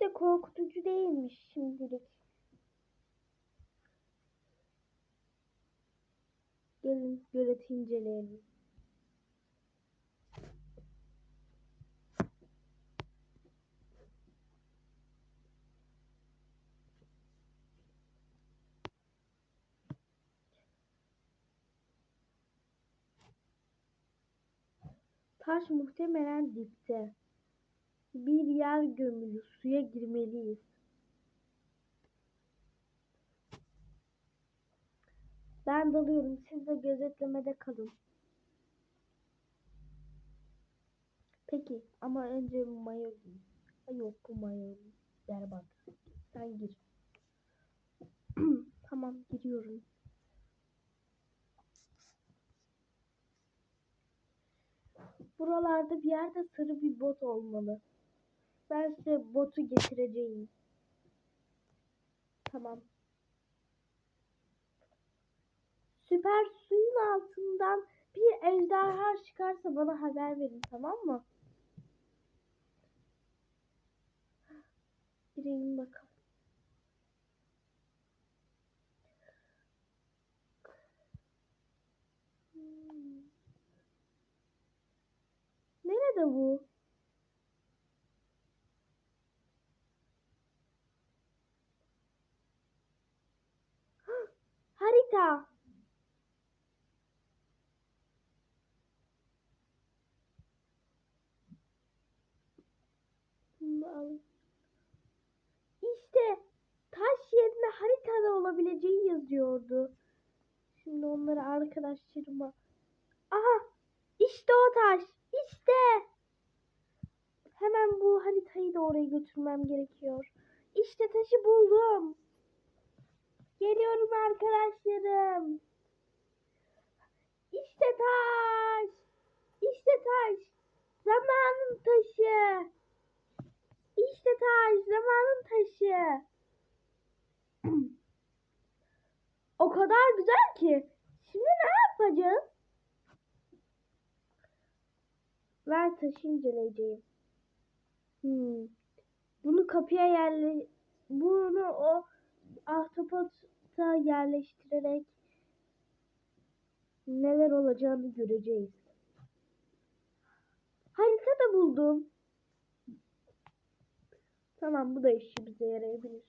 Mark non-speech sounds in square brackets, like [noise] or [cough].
de korkutucu değilmiş şimdilik. Gelin göleti inceleyelim. Taş muhtemelen dipte. Bir yer gömülü. Suya girmeliyiz. Ben dalıyorum. Siz de gözetlemede kalın. Peki ama önce mayo giy. Yok bu mayo berbat. Sen gir. [clears throat] tamam giriyorum. Buralarda bir yerde sarı bir bot olmalı. Ben size botu getireceğim. Tamam. Süper suyun altından bir ejderha çıkarsa bana haber verin tamam mı? Gireyim bakalım. Hmm. Nerede bu? İşte taş yerine haritada olabileceği yazıyordu. Şimdi onları arkadaşlarıma. Aha işte o taş. İşte. Hemen bu haritayı da oraya götürmem gerekiyor. İşte taşı buldum. Geliyorum arkadaşlarım. İşte taş. İşte taş. Zamanın taşı. İşte taş. Zamanın taşı. [clears throat] o kadar güzel ki. Şimdi ne yapacağız? Ver taşı inceleyeceğim. Hmm. Bunu kapıya yerle bunu o ahtapota yerleştirerek neler olacağını göreceğiz. Harita da buldum. Tamam bu da işimize yarayabilir.